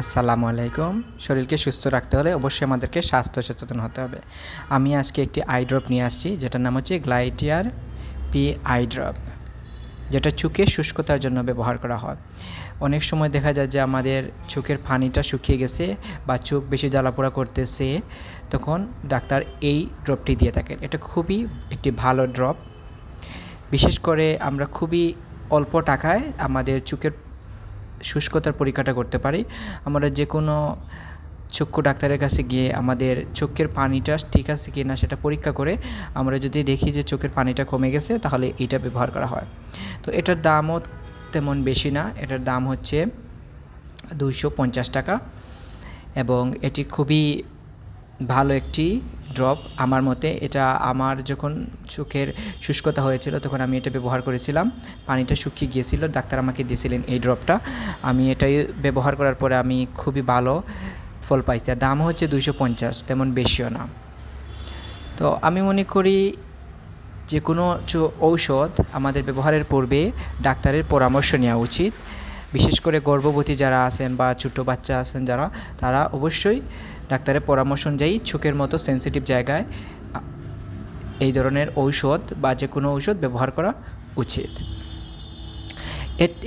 আসসালামু আলাইকুম। শরীরকে সুস্থ রাখতে হলে অবশ্যই আমাদেরকে স্বাস্থ্য সচেতন হতে হবে। আমি আজকে একটি আই ড্রপ নিয়ে আসছি, যেটার নাম হচ্ছে গ্লাইটিয়ার পি আই ড্রপ যেটা চোখের শুষ্কতার জন্য ব্যবহার করা হয়। অনেক সময় দেখা যায় যে আমাদের চোখের পানিটা শুকিয়ে গেছে বা চোখ বেশি জ্বালাপোড়া করতেছে, তখন ডাক্তার এই ড্রপটি দিয়ে থাকেন। এটা খুবই একটি ভালো ড্রপ বিশেষ করে আমরা খুবই অল্প টাকায় আমাদের চোখের শুষ্কতার পরীক্ষাটা করতে পারি। আমরা যে কোনো চক্ষু ডাক্তারের কাছে গিয়ে আমাদের চোখের পানিটা ঠিক আছে কি না সেটা পরীক্ষা করে আমরা যদি দেখি যে চোখের পানিটা কমে গেছে, তাহলে এইটা ব্যবহার করা হয়। তো এটার দামও তেমন বেশি না। এটার দাম হচ্ছে দুইশো পঞ্চাশ টাকা এবং এটি খুবই ভালো একটি ড্রপ আমার মতে এটা আমার যখন চোখের শুষ্কতা হয়েছিল তখন আমি এটা ব্যবহার করেছিলাম। পানিটা শুকিয়ে গিয়েছিল, ডাক্তার আমাকে দিয়েছিলেন এই ড্রপটা আমি এটাই ব্যবহার করার পরে আমি খুবই ভালো ফল পাইছি। আর দাম হচ্ছে দুইশো পঞ্চাশ, তেমন বেশিও না। তো আমি মনে করি যে কোনো ঔষধ আমাদের ব্যবহারের পূর্বে ডাক্তারের পরামর্শ নেওয়া উচিত। বিশেষ করে গর্ভবতী যারা আছেন বা ছোটো বাচ্চা আছেন যারা, তারা অবশ্যই ডাক্তারের পরামর্শ অনুযায়ী চোখের মতো সেন্সিটিভ জায়গায়, এই ধরনের ঔষধ বা যে কোনো ঔষধ ব্যবহার করা উচিত।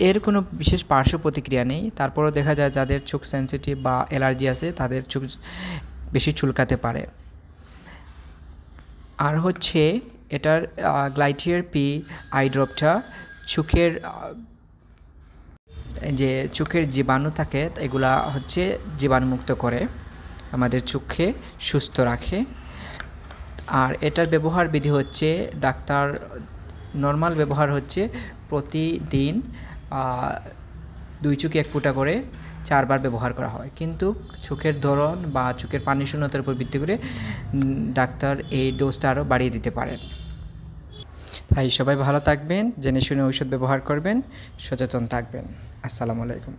এর কোনো বিশেষ পার্শ্ব প্রতিক্রিয়া নেই। তারপরেও দেখা যায় যাদের চোখ সেন্সিটিভ বা অ্যালার্জি আছে, তাদের চোখ বেশি চুলকাতে পারে। আর হচ্ছে এটার গ্লাইটিয়ার পি আই ড্রপটা চোখের যে চোখের জীবাণু থাকে, এগুলা হচ্ছে জীবাণুমুক্ত করে। আমাদের চোখে সুস্থ রাখে। আর এটার ব্যবহার বিধি হচ্ছে ডাক্তার, নর্মাল ব্যবহার হচ্ছে প্রতিদিন দুই চোখে এক ফুটা করে চারবার ব্যবহার করা হয়। কিন্তু চোখের ধরন বা চোখের পানি শূন্যতার উপর ভিত্তি করে ডাক্তার এই ডোজটা আরও বাড়িয়ে দিতে পারেন। তাই সবাই ভালো থাকবেন জেনে শুনে ঔষধ ব্যবহার করবেন সচেতন থাকবেন। আসসালামু আলাইকুম।